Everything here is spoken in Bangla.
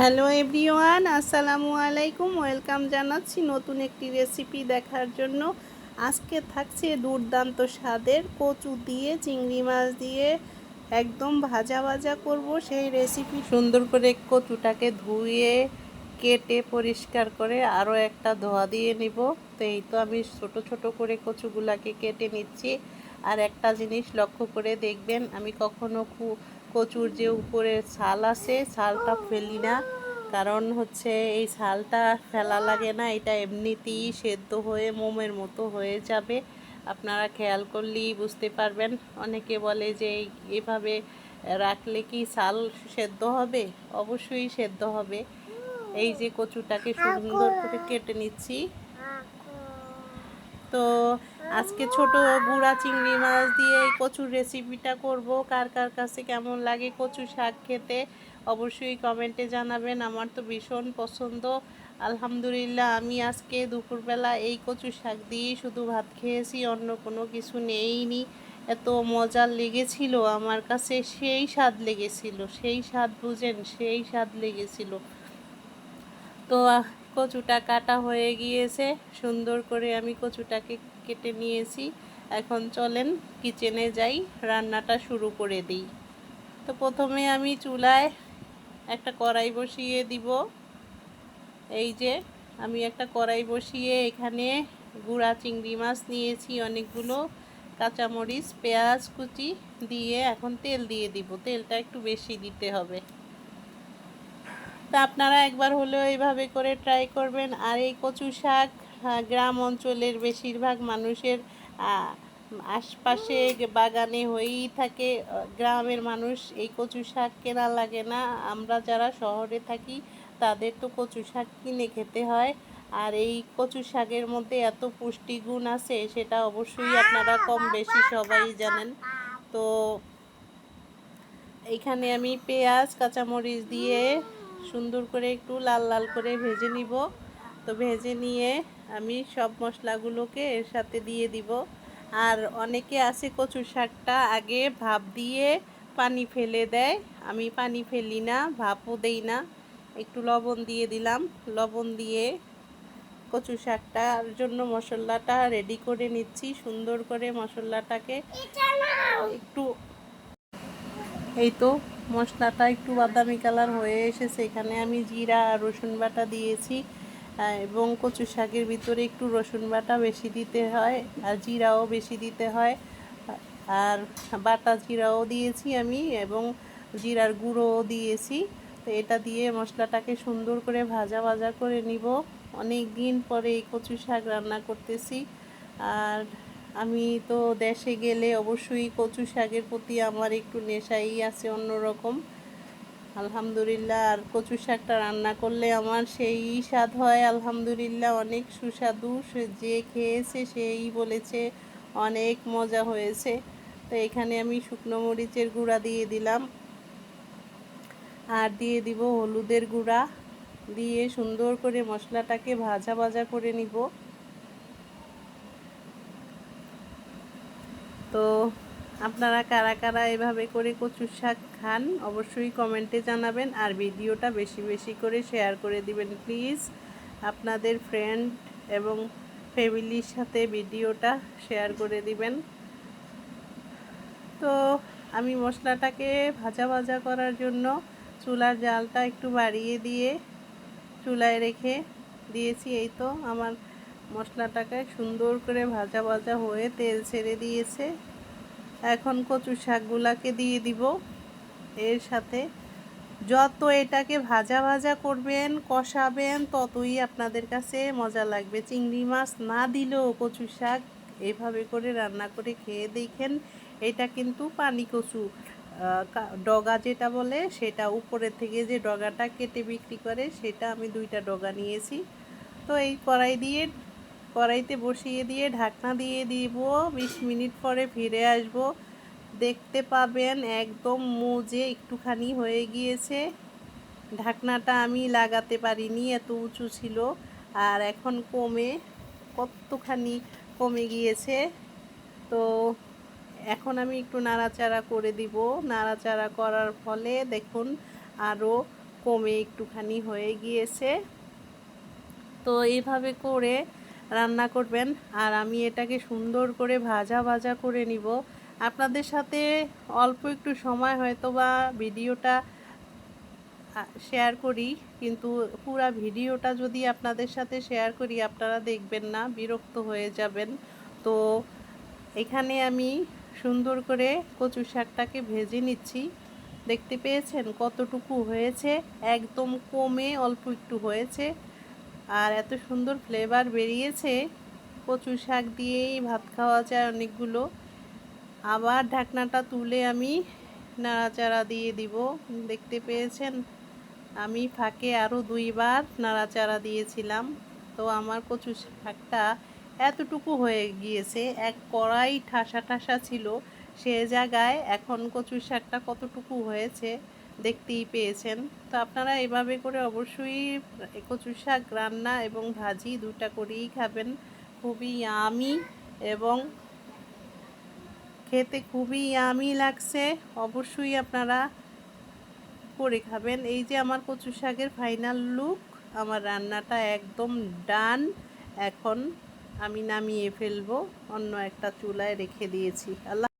হ্যালো এভরিওয়ান, আসসালামু আলাইকুম। ওয়েলকাম জানাচ্ছি নতুন একটি রেসিপি দেখার জন্য। আজকে থাকছে দুর্দান্ত স্বাদের কচু দিয়ে চিংড়ি মাছ দিয়ে একদম ভাজা ভাজা করব। সেই রেসিপি সুন্দর করে কচুটাকে ধুয়ে, কেটে, পরিষ্কার করে আরও একটা ধোয়া দিয়ে নিব। তো এই তো আমি ছোট ছোট করে কচুগুলাকে কেটে নিচ্ছি। আর একটা জিনিস লক্ষ্য করে দেখবেন, আমি কখনো খুব কচুর যে উপরে ছাল আছে, ছালটা ফেলি না। কারণ হচ্ছে এই ছালটা ফেলা লাগে না, এটা এমনিতেই সেদ্ধ হয়ে মোমের মতো হয়ে যাবে। আপনারা খেয়াল করলেই বুঝতে পারবেন। অনেকে বলে যে এভাবে রাখলে কি ছাল সেদ্ধ হবে? অবশ্যই সেদ্ধ হবে। এই যে কচুটাকে সুন্দর করে কেটে নিচ্ছি। তো আজকে ছোট গুড়া চিংড়ি মাছ দিয়ে এই কচুর রেসিপিটা করব। কার কার কাছে কেমন লাগে কচু শাক খেতে অবশ্যই কমেন্টে জানাবেন। আমার তো ভীষণ পছন্দ। আলহামদুলিল্লাহ, আমি আজকে দুপুরবেলা এই কচু শাক দিয়েই শুধু ভাত খেয়েছি, অন্য কোনো কিছু নেইনি। এত মজার লেগেছিল আমার কাছে, সেই স্বাদ লেগেছিল, সেই স্বাদ বুঝেন, সেই স্বাদ লেগেছিল। তো কচুটা কাটা হয়ে গিয়েছে। সুন্দর করে আমি কচুটাকে কেটে নিয়েছি। এখন চলেন কিচেনে যাই, রান্নাটা শুরু করে দিই। তো প্রথমে আমি চুলায় একটা কড়াই বসিয়ে দিব। এই যে, আমি একটা কড়াই বসিয়ে এখানে গুঁড়া চিংড়ি মাছ নিয়েছি, অনেকগুলো কাঁচামরিচ, পেঁয়াজ কুচি দিয়ে এখন তেল দিয়ে দিব। তেলটা একটু বেশি দিতে হবে। তা আপনারা একবার হলেও এইভাবে করে ট্রাই করবেন। আর এই কচু শাক গ্রাম অঞ্চলের বেশিরভাগ মানুষের আশপাশে বাগানে হয়েই থাকে। গ্রামের মানুষ এই কচু শাক কেনা লাগে না। আমরা যারা শহরে থাকি, তাদের তো কচু শাক কিনে খেতে হয়। আর এই কচু শাকের মধ্যে এত পুষ্টিগুণ আছে, সেটা অবশ্যই আপনারা কম বেশি সবাই জানেন। তো, এখানে আমি পেঁয়াজ, কাঁচামরিচ দিয়ে সুন্দর করে একটু লাল লাল করে ভেজে নিব। তো ভেজে নিয়ে আমি সব মশলাগুলোকে এর সাথে দিয়ে দিব। আর অনেকে আছে কচু শাকটা আগে ভাপ দিয়ে পানি ফেলে দেয়। আমি পানি ফেলি না ভাপও দেই না। একটু লবণ দিয়ে দিলাম। লবণ দিয়ে কচু শাকটার জন্য মশলাটা রেডি করে নিচ্ছি। সুন্দর করে মশলাটাকে একটু এই তো, মশলাটা একটু বাদামি কালার হয়ে এসেছে। এখানে আমি জিরা আর রসুন বাটা দিয়েছি এবং কচু শাকের ভিতরে একটু রসুন বাটা বেশি দিতে হয়, আর জিরাও বেশি দিতে হয়। আর বাটা জিরাও দিয়েছি আমি, এবং জিরার গুঁড়োও দিয়েছি। তো এটা দিয়ে মশলাটাকে সুন্দর করে ভাজা ভাজা করে নিব। অনেক দিন পরে এই কচু শাক রান্না করতেছি, আর আমি তো দেশে গেলে অবশ্যই কচু শাকের প্রতি আমার একটু নেশাই আছে অন্যরকম। আলহামদুলিল্লাহ, আর কচু শাকটা রান্না করলে আমার সেই স্বাদ হয়। আলহামদুলিল্লাহ, অনেক সুস্বাদু। যে খেয়েছে সেই বলেছে, অনেক মজা হয়েছে। তো এখানে আমি শুকনো মরিচের গুঁড়া দিয়ে দিলাম। আর দিয়ে দিব হলুদের গুঁড়া। দিয়ে সুন্দর করে মশলাটাকে ভাজা ভাজা করে নিব। তো আপনারা কারা কারা এভাবে করে কচুর শাক খান, অবশ্যই কমেন্টে জানাবেন আর ভিডিওটা বেশি বেশি করে শেয়ার করে দিবেন প্লিজ আপনাদের ফ্রেন্ড এবং ফ্যামিলির সাথে ভিডিওটা শেয়ার করে দিবেন। তো আমি মশলাটাকে ভাজা ভাজা করার জন্য চুলার জালটা একটু বাড়িয়ে দিয়ে চুলায় রেখে দিয়েছি, এই তো আমার মশলাটাকে সুন্দর করে ভাজা ভাজা হয়ে তেল ছেড়ে দিয়েছে। এখন কচু শাকগুলাকে দিয়ে দিব। এর সাথে যত এটাকে ভাজা ভাজা করবেন, কষাবেন, ততই আপনাদের কাছে মজা লাগবে। চিংড়ি মাছ না দিলেও কচু শাক এভাবে করে রান্না করে খেয়ে দেখেন, এটা কিন্তু পানি কচু ডগা যেটা বলে সেটা উপরে থেকে যে ডগাটা কেটে বিক্রি করে সেটা আমি দুইটা ডগা নিয়েছি। তো এই কড়াই দিয়ে কড়াইতে বসিয়ে দিয়ে ঢাকনা দিয়ে দিব। বিশ মিনিট পরে ফিরে আসব। দেখতে পাবেন একদম মুজে একটুখানি হয়ে গিয়েছে। ঢাকনাটা আমি লাগাতে পারিনি, এত উঁচু ছিল। আর এখন কমে, কতখানি কমে গিয়েছে। তো এখন আমি একটু নাড়াচাড়া করে দিব। নাড়াচাড়া করার ফলে দেখুন আরও কমে একটুখানি হয়ে গিয়েছে। তো এইভাবে করে রান্না করবেন আর আমি এটাকে সুন্দর করে ভাজা ভাজা করে নিব। আপনাদের সাথে অল্প একটু সময় হয়তো বা ভিডিওটা শেয়ার করি, কিন্তু পুরা ভিডিওটা যদি আপনাদের সাথে শেয়ার করি, আপনারা দেখবেন না, বিরক্ত হয়ে যাবেন। তো এখানে আমি সুন্দর করে কচু শাকটাকে ভেজে নিচ্ছি। দেখতে পেয়েছেন কতটুকু হয়েছে? একদম কমে অল্প একটু হয়েছে। আর এত সুন্দর ফ্লেভার বেরিয়েছে। কচু শাক দিয়েই ভাত খাওয়া যায় অনেকগুলো। আবার ঢাকনাটা তুলে আমি নাড়াচাড়া দিয়ে দিব। দেখতে পেয়েছেন? আমি ফাঁকে আরও দুইবার নাড়াচাড়া দিয়েছিলাম। তো আমার কচু শাকটা এতটুকু হয়ে গিয়েছে। এক কড়াই ঠাসা ঠাসা ছিল। সে জায়গায় এখন কচু শাকটা কতটুকু হয়েছে দেখতেই পেয়েছেন। তো আপনারা এভাবে করে অবশ্যই কচু শাক রান্না এবং ভাজি দুটা করেই খাবেন। খুবই আমি এবং খেতে খুবই আমি লাগছে। অবশ্যই আপনারা করে খাবেন। এই যে আমার কচু শাকের ফাইনাল লুক আমার রান্নাটা একদম ডান এখন আমি নামিয়ে ফেলব, অন্য একটা চুলায় রেখে দিয়েছি। আল্লাহ